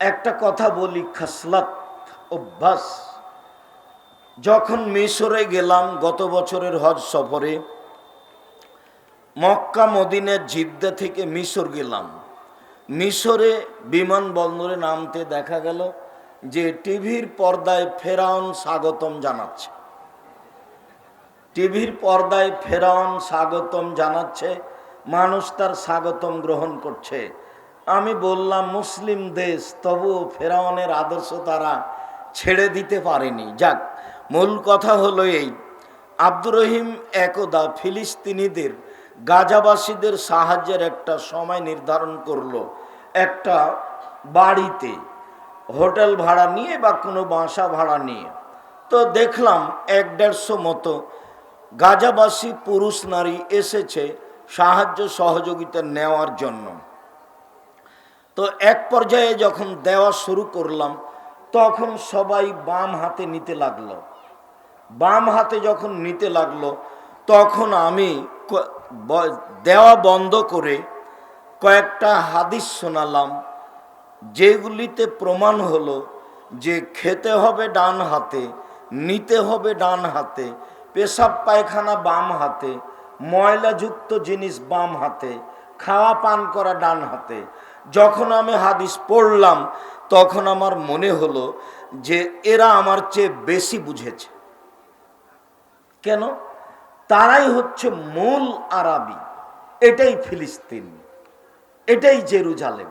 একটা কথা বলি, খাসলাত, অভ্যাস। যখন মিশরে গেলাম গত বছরের হজ সফরে, মক্কা, মদিনের জিদ্দা থেকে মিশর গেলাম। মিশরে বিমানবন্দরে নামতে দেখা গেল যে টিভির পর্দায় ফেরাউন স্বাগতম জানাচ্ছে। টিভির পর্দায় ফেরাউন স্বাগতম জানাচ্ছে, মানুষ তার স্বাগতম গ্রহণ করছে। আমি বললাম, মুসলিম দেশ, তবুও ফেরাউনের আদর্শ তারা ছেড়ে দিতে পারেনি। যাক, মূল কথা হলো এই। আব্দুর রহিম একদা ফিলিস্তিনিদের, গাজাবাসীদের সাহায্যের একটা সময় নির্ধারণ করল। একটা বাড়িতে, হোটেল ভাড়া নিয়ে বা কোনো বাসা ভাড়া নিয়ে। তো দেখলাম এক দেড়শো মতো গাজাবাসী পুরুষ নারী এসেছে সাহায্য সহযোগিতা নেওয়ার জন্য। তো এক পর্যায়ে যখন দেওয়া শুরু করলাম, তখন সবাই বাম হাতে নিতে লাগল। বাম হাতে যখন নিতে লাগল, তখন আমি দেওয়া বন্ধ করে কয়েকটা হাদিস শোনালাম, যেগুলিতে প্রমাণ হলো যে খেতে হবে ডান হাতে, নিতে হবে ডান হাতে, পেশাব পায়খানা বাম হাতে, ময়লাযুক্ত জিনিস বাম হাতে খাওয়া পান করা ডান হাতে। যখন আমি হাদিস পড়লাম, তখন আমার মনে হলো যে এরা আমার চেয়ে বেশি বুঝেছে। কেন? তারাই হচ্ছে মূল আরবি। এটাই ফিলিস্তিন। এটাই জেরুজালেম।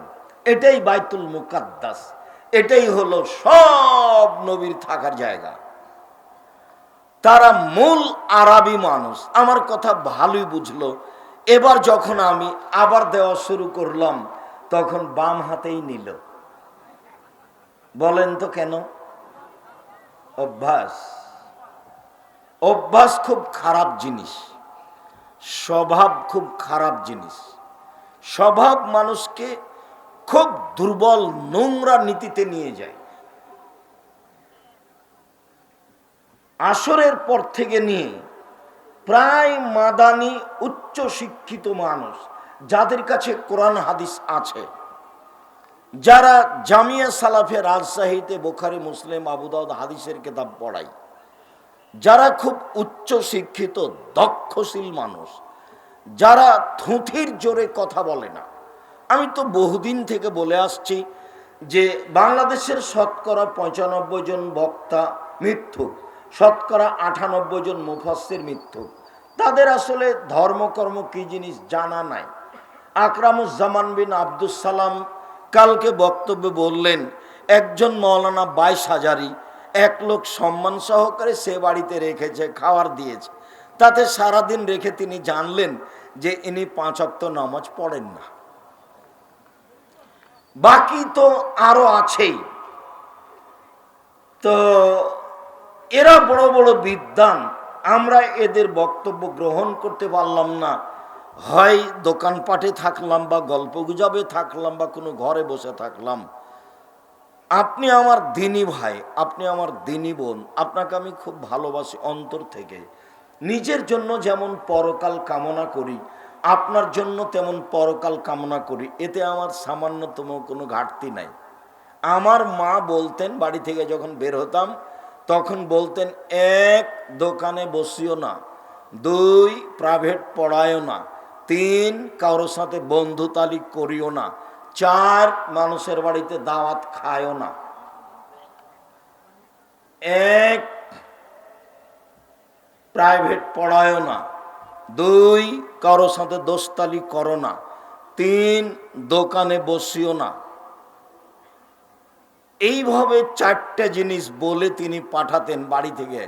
এটাই বাইতুল মুকাদ্দাস। এটাই হলো সব নবীর থাকার জায়গা। তারা মূল আরবি মানুষ। আমার কথা ভালোই বুঝলো। এবার যখন আমি আবার দেওয়া শুরু করলাম, তখন বাম হাতেই নিল। বলেন তো কেন? অভ্যাস। অভ্যাস খুব খারাপ জিনিস। স্বভাব খুব খারাপ জিনিস। স্বভাব মানুষকে খুব দুর্বল, নোংরা নীতিতে নিয়ে যায়। আসরের পর থেকে নিয়ে প্রায় মাদানি উচ্চ শিক্ষিত মানুষ, যাদের কাছে কোরআন হাদিস আছে। যারা জামিয়া সালাফে রাজশাহীতে বোখারি, মুসলিম আবুদাউদ হাদিসের কেতাব পড়ায়। যারা খুব উচ্চ শিক্ষিত, দক্ষশীল মানুষ, যারা থুথির জোরে কথা বলে না। আমি তো বহুদিন থেকে বলে আসছি যে, বাংলাদেশের শতকরা পঁচানব্বই জন বক্তা মিথ্যুক শতকরা আটানব্বই জন মুফাসের মিথ্যুক তাদের আসলে ধর্মকর্ম কি জিনিস জানা নাই। আকরামুজ্জামান বিন আব্দুস সালাম কালকে বক্তব্যে বললেন, একজন মৌলানা বাইশ হাজারি এক লোক সম্মান সহকারে সে বাড়িতে রেখেছে, খাওয়ার দিয়েছে। তাতে সারাদিন রেখে তিনি জানলেন যে ইনি পাঁচ অক্ত নামাজ পড়েন না। বাকি তো আরও আছেই। তো এরা বড় বড় বিদ্বান। আমরা এদের বক্তব্য গ্রহণ করতে পারলাম না। হয় দোকানপাটে থাকলাম বা গল্প গুজবে থাকলাম বা কোনো ঘরে বসে থাকলাম। আপনি আমার দিনী ভাই, আপনি আমার দিনী বোন, আপনাকে আমি খুব ভালোবাসি অন্তর থেকে। নিজের জন্য যেমন পরকাল কামনা করি, আপনার জন্য তেমন পরকাল কামনা করি। এতে আমার সামান্যতম কোনো ঘাটতি নাই। আমার মা বলতেন, বাড়ি থেকে যখন বের হতাম তখন বলতেন, এক দোকানে বসিও না, দুই প্রাইভেট পড়ায়ও না, তিন কারোর সাথে বন্ধুতালি করিও না, চার মানুষের বাড়িতে দাওয়াত খায়ও না। এক প্রাইভেট পড়ায়ও না, দুই কারোর সাথে দোস্তালি করো না, তিন দোকানে বসিও না এইভাবে চারটে জিনিস বলে তিনি পাঠাতেন বাড়ি থেকে।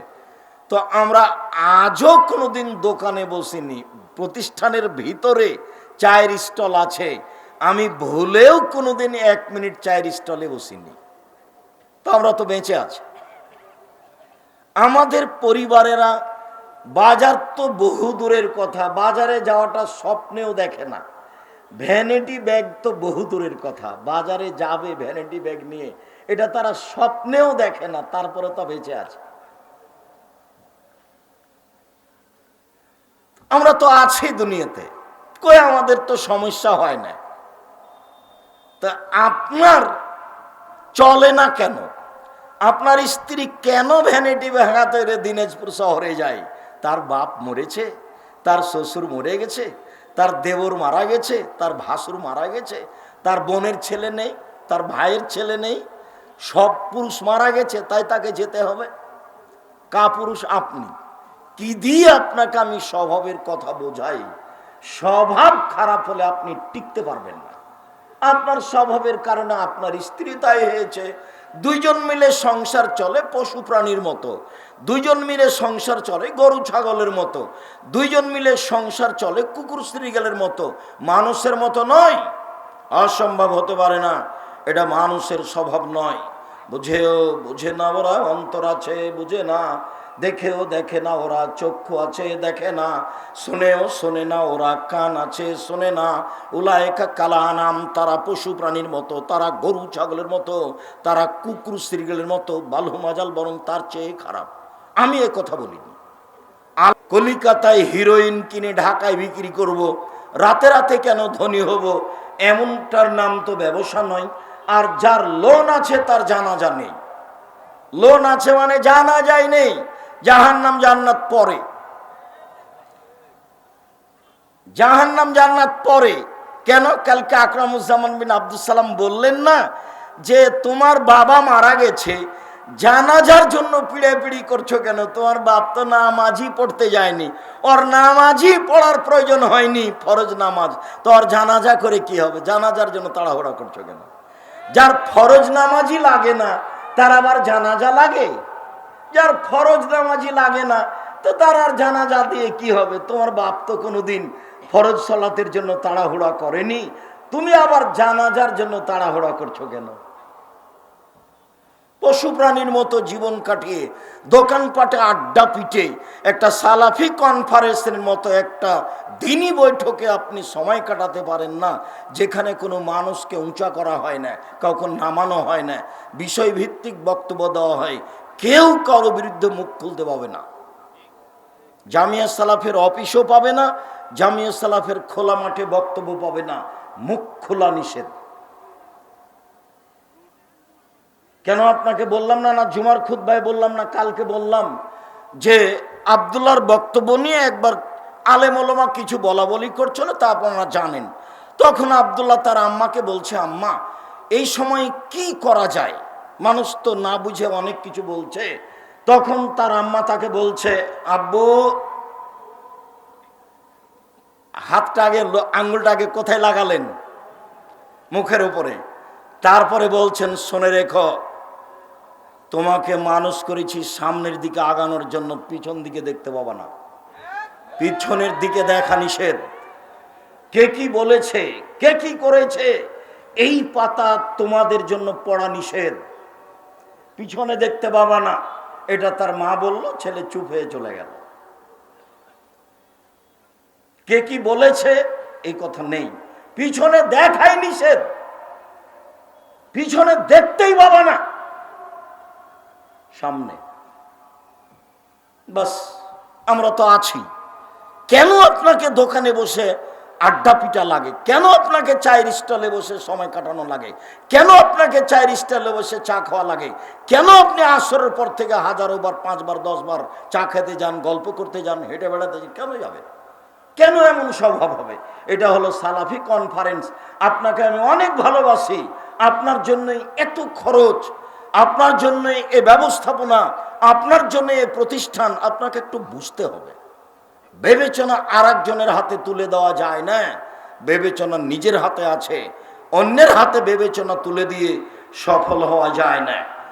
তো আমরা আজও কোনোদিন দোকানে বসিনি, প্রতিষ্ঠানের ভিতরে চায়ের স্টল আছে। আমি ভুলেও কোনোদিন এক মিনিট চায়ের স্টলে বসিনি। তো আমরা তো বেঁচে আছি। আমাদের পরিবারেরা বাজার তো বহু দূরের কথা, বাজারে যাওয়াটা স্বপ্নেও দেখে না। ভ্যানিটি ব্যাগ তো বহু দূরের কথা, বাজারে যাবে ভ্যানিটি ব্যাগ নিয়ে। এটা তারা স্বপ্নেও দেখে না, তারপরে তো বেঁচে আছে। আমরা তো আছি দুনিয়াতে, কই আমাদের তো সমস্যা হয় না। তা আপনার চলে না কেন? আপনার স্ত্রী কেন ভ্যানিটি ভেঙাতে দিনাজপুর শহরে যায়? তার বাপ মরেছে, তার শ্বশুর মরে গেছে, তার দেবর মারা গেছে, তার ভাসুর মারা গেছে, তার বোনের ছেলে নেই, তার ভাইয়ের ছেলে নেই সব পুরুষ মারা গেছে, তাই তাকে যেতে হবে। কা পুরুষ আপনি, কি দিয়ে আপনাকে আমি স্বভাবের কথা বোঝাই? স্বভাব খারাপ হলে আপনি টিকতে পারবেন না। আপনার স্বভাবের কারণে আপনার স্ত্রী তাই হয়েছে। দুইজন মিলে সংসার চলে পশু প্রাণীর মতো। দুইজন মিলে সংসার চলে গরু ছাগলের মতো। দুইজন মিলে সংসার চলে কুকুর শ্রীগালের মতো। মানুষের মতো নয়। অসম্ভব হতে পারে না। এটা মানুষের স্বভাব নয়। বুঝেও বুঝে না ওরা, অন্তর আছে, বুঝে না। দেখেও দেখে না ওরা, চক্ষু আছে, দেখে না। শুনেও শোনে না ওরা, কান আছে, শোনে না। উলায়কা কালা নাম তারা পশু প্রাণীর মতো, তারা গরু ছাগলের মতো, তারা কুকুর শ্রীগলের মতো, বালু মাজাল বরং তার চেয়ে খারাপ। আমি এ কথা বলিনি। আর কলিকাতায় হিরোইন কিনে ঢাকায় বিক্রি করব। রাতে রাতে কেন ধনী হব, এমনটার নাম তো ব্যবসা নয়। আর যার লোন আছে তার জানাজা নেই। লোন আছে মানে জানা যায় নেই জাহান নাম জান্নাত পরে। জাহান নাম জান্নাত পরে। কেন? কালকে আকরামুজ্জামান বিন আব্দুল সালাম বললেন না যে, তোমার বাবা মারা গেছে, জানাজার জন্য পিড়ে পিড়ি করছ কেন? তোমার বাপ তো নামাজই পড়তে যায়নি। ওর নামাজই পড়ার প্রয়োজন হয়নি, ফরজ নামাজ। তো জানাজা করে কি হবে? জানাজার জন্য তাড়াহুড়া করছ কেন? যার ফরজ নামাজি লাগে না, তার আবার জানাজা লাগে। যার ফরজ নামাজি লাগে না, তো তার আর জানাজা দিয়ে কি হবে? তোমার বাপ তো কোনোদিন ফরজ সলাতের জন্য তাড়াহুড়া করেনি। তুমি আবার জানাজার জন্য তাড়াহুড়া করছ কেন? পশু প্রাণীর মতো জীবন কাটিয়ে দোকানপাটে আড্ডা পিটে একটা সালাফি কনফারেন্সের মতো একটা দিনই বৈঠকে আপনি সময় কাটাতে পারেন না, যেখানে কোনো মানুষকে উঁচা করা হয় না, কাউকে নামানো হয় না। বিষয়ভিত্তিক বক্তব্য দেওয়া হয়, কেউ কারও বিরুদ্ধে মুখ খুলতে পাবে না। জামিয়া সালাফের অফিসও পাবে না, জামিয়া সালাফের খোলা মাঠে বক্তব্য পাবে না, মুখ খোলা নিষেধ। কেন আপনাকে বললাম না না জুমার খুদ ভাই বললাম না, কালকে বললাম যে আবদুল্লার বক্তব্য নিয়ে একবার আলেম ওলমা কিছু বলা বলি করছিল তা আপনারা জানেন। তখন আবদুল্লাহ তার আম্মাকে বলছে, আম্মা, এই সময় কি করা যায়? মানুষ তো না বুঝে অনেক কিছু বলছে। তখন তার আম্মা তাকে বলছে, আব্বু, হাতটা আগে আঙ্গুলটা আগে কোথায় লাগালেন? মুখের উপরে। তারপরে বলছেন, শোনে রেখো তোমাকে মানুষ করেছি সামনের দিকে আগানোর জন্য, পিছন দিকে দেখতে পাবা না। পিছনের দিকে দেখা নিষেধ। কে কি বলেছে? কে কি করেছে? এই পাতা তোমাদের জন্য পড়া নিষেধ। পিছনে দেখতে পাবা না। এটা তার মা বলল, ছেলে চুপ হয়ে চলে গেল। কে কি বলেছে? এই কথা নেই। পিছনে দেখাই নিষেধ। পিছনে দেখতেই পাবা না। সামনে। বাস, আমরা তো আছি। কেন আপনাকে দোকানে বসে আড্ডা পিটা লাগে? কেন আপনাকে চায়ের স্টলে বসে সময় কাটানো লাগে? কেন আপনাকে চায়ের স্টলে বসে চা খাওয়া লাগে? কেন আপনি আসরের পর থেকে হাজারো বার, পাঁচবার, দশবার চা খেতে যান, গল্প করতে যান, হেঁটে বেড়াতে যান? কেন যাবে কেন এমন স্বভাব হবে? এটা হলো সালাফি কনফারেন্স আপনাকে আমি অনেক ভালোবাসি। আপনার জন্যই এত খরচ আপনার জন্য এ ব্যবস্থাপনা, আপনার জন্য এ প্রতিষ্ঠান, আপনাকে একটু বুঝতে হবে। বিবেচনা আর একজনের হাতে তুলে দেওয়া যায় না। বিবেচনা নিজের হাতে আছে, অন্যের হাতে বিবেচনা তুলে দিয়ে সফল হওয়া যায় না।